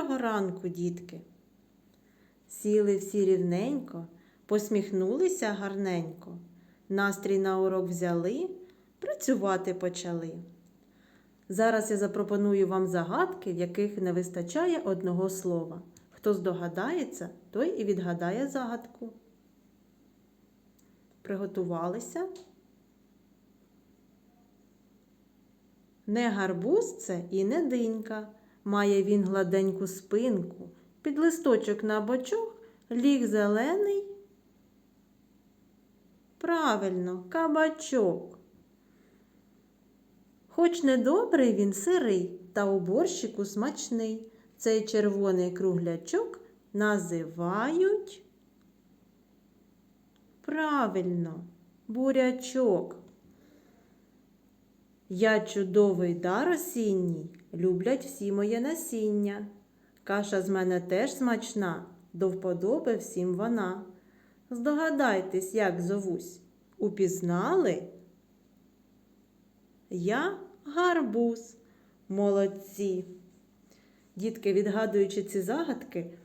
Доброго ранку, дітки. Сіли всі рівненько, посміхнулися гарненько. Настрій на урок взяли, працювати почали. Зараз я запропоную вам загадки, в яких не вистачає одного слова. Хто здогадається, той і відгадає загадку. Приготувалися? Не гарбуз це і не динька. Має він гладеньку спинку, під листочок на бочок ліг зелений. Правильно, кабачок. Хоч недобрий він сирий, та у борщику смачний. Цей червоний круглячок називають. Правильно, бурячок. Я чудовий дар осінній, люблять всі моє насіння. Каша з мене теж смачна, до вподоби всім вона. Здогадайтесь, як зовусь. Упізнали? Я гарбуз. Молодці. Дітки, відгадуючи ці загадки,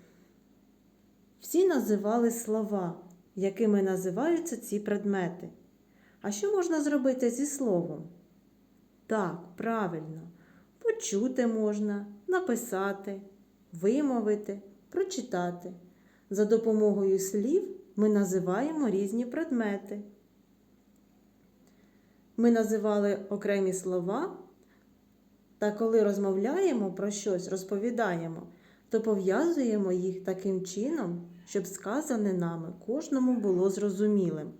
всі називали слова, якими називаються ці предмети. А що можна зробити зі словом? Так, правильно, почути можна, написати, вимовити, прочитати. За допомогою слів ми називаємо різні предмети. Ми називали окремі слова, та коли розмовляємо про щось, розповідаємо, то пов'язуємо їх таким чином, щоб сказане нами кожному було зрозумілим.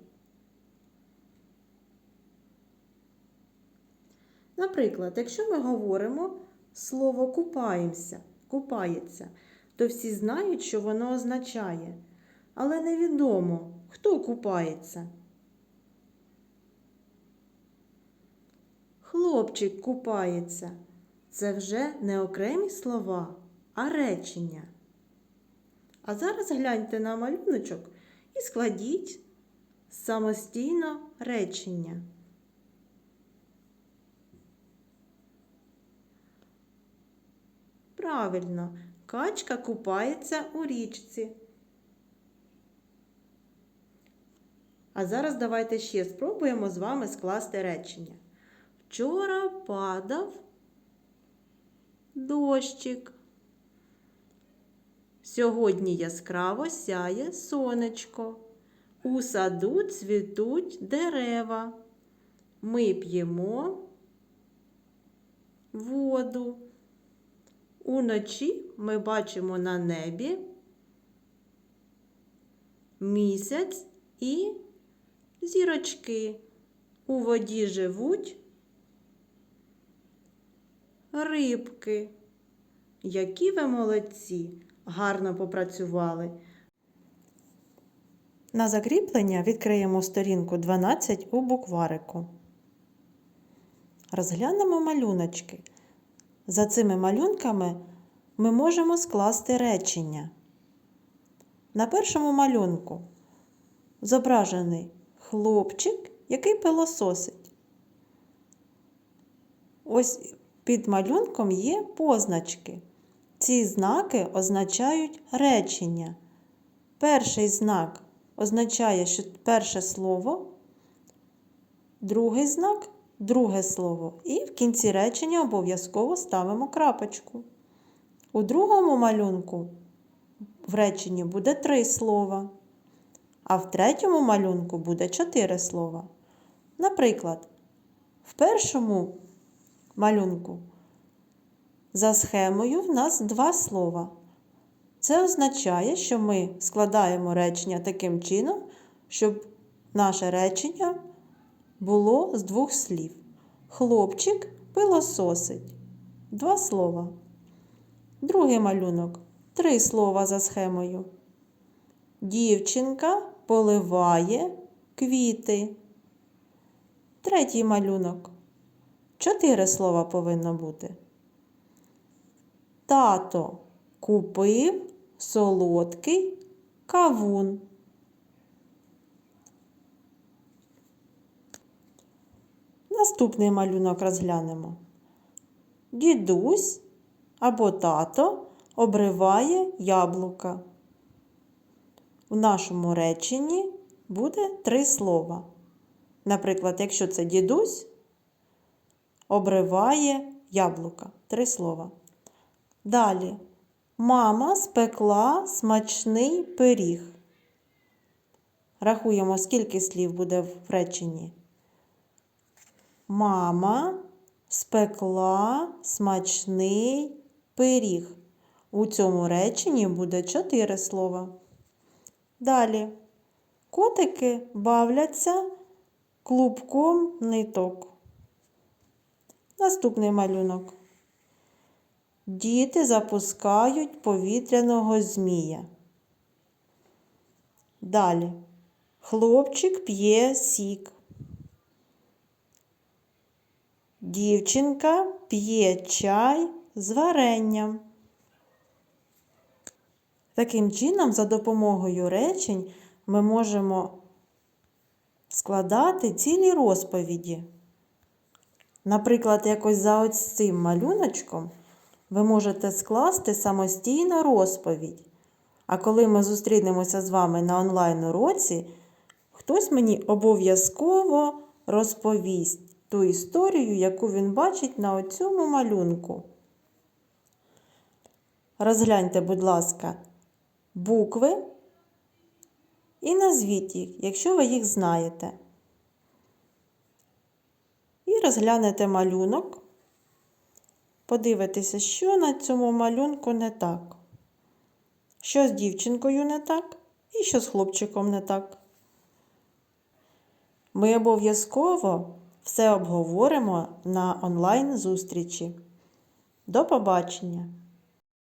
Наприклад, якщо ми говоримо слово купаємося, купається, то всі знають, що воно означає. Але невідомо, хто купається. Хлопчик купається. Це вже не окремі слова, а речення. А зараз гляньте на малюночок і складіть самостійно речення. Правильно, качка купається у річці. А зараз давайте ще спробуємо з вами скласти речення. Вчора падав дощик. Сьогодні яскраво сяє сонечко. У саду цвітуть дерева. Ми п'ємо воду. Уночі ми бачимо на небі місяць і зірочки. У воді живуть рибки. Які ви молодці, гарно попрацювали. На закріплення відкриємо сторінку 12 у букварику. Розглянемо малюночки. За цими малюнками ми можемо скласти речення. На першому малюнку зображений хлопчик, який пилососить. Ось під малюнком є позначки. Ці знаки означають речення. Перший знак означає, що перше слово, другий знак друге слово. І в кінці речення обов'язково ставимо крапочку. У другому малюнку в реченні буде три слова, а в третьому малюнку буде чотири слова. Наприклад, в першому малюнку за схемою в нас два слова. Це означає, що ми складаємо речення таким чином, щоб наше речення було з двох слів. Хлопчик пилососить. Два слова. Другий малюнок. Три слова за схемою. Дівчинка поливає квіти. Третій малюнок. Чотири слова повинно бути. Тато купив солодкий кавун. Наступний малюнок розглянемо. Дідусь або тато обриває яблука. В нашому реченні буде три слова. Наприклад, якщо це дідусь, обриває яблука. Три слова. Далі. Мама спекла смачний пиріг. Рахуємо, скільки слів буде в реченні. Мама спекла смачний пиріг. У цьому реченні буде чотири слова. Далі. Котики бавляться клубком ниток. Наступний малюнок. Діти запускають повітряного змія. Далі. Хлопчик п'є сік. Дівчинка п'є чай з варенням. Таким чином, за допомогою речень ми можемо складати цілі розповіді. Наприклад, якось за ось цим малюночком ви можете скласти самостійно розповідь. А коли ми зустрінемося з вами на онлайн-уроці, хтось мені обов'язково розповість ту історію, яку він бачить на цьому малюнку. Розгляньте, будь ласка, букви і назвіть їх, якщо ви їх знаєте. І розглянете малюнок. Подивитеся, що на цьому малюнку не так. Що з дівчинкою не так, і що з хлопчиком не так. Ми обов'язково все обговоримо на онлайн зустрічі. До побачення!